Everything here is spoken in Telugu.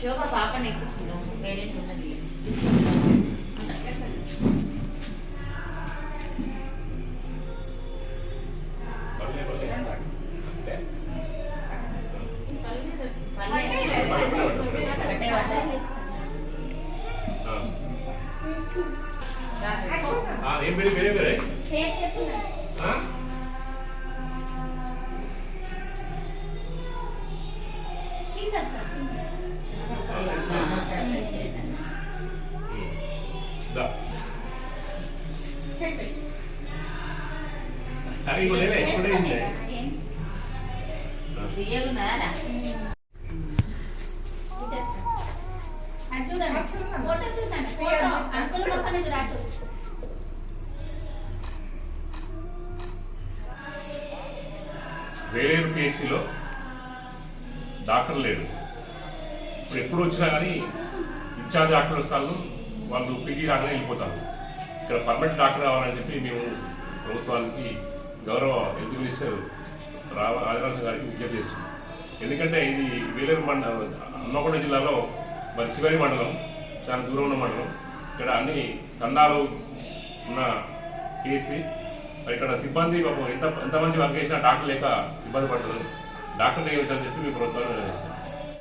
శోభ పాపని ఎక్కుతున్నాం పేరెంట్ ఉన్నది పల్లె పల్లె అంటే ఒకటే పడ్డది. ఆ. ఆ, ఏం పేరు పేరు ఏం పేరే పేరు చెప్పు ఆ? కింద అంకుల్ మొక్కని చూడటు వేలేరు కేసీలో డాక్టర్ లేడు ఇప్పుడు ఎప్పుడు వచ్చినా కానీ ఇన్ఛార్జ్ డాక్టర్ వస్తారు. వాళ్ళు పీటీ రాగానే వెళ్ళిపోతారు. ఇక్కడ పర్మనెంట్ డాక్టర్ రావాలని చెప్పి మేము ప్రభుత్వానికి గౌరవ హెల్త్ మినిస్టర్ రావ రాజరాజు గారికి విజ్ఞప్తి చేస్తున్నాం. ఎందుకంటే ఇది వేలేరు మండలం హన్మకొండ జిల్లాలో మరి చివరి మండలం చాలా దూరం ఉన్న మండలం. ఇక్కడ అన్ని తండాలు ఉన్న కేసీ మరి ఇక్కడ సిబ్బంది పాపం ఎంత ఎంత మంచి వర్క్ చేసినా డాక్టర్ లేక ఇబ్బంది పడుతున్నారు డాక్టర్ నియమించాలని చెప్పి మీ ప్రభుత్వాన్ని నిర్ణయిస్తాం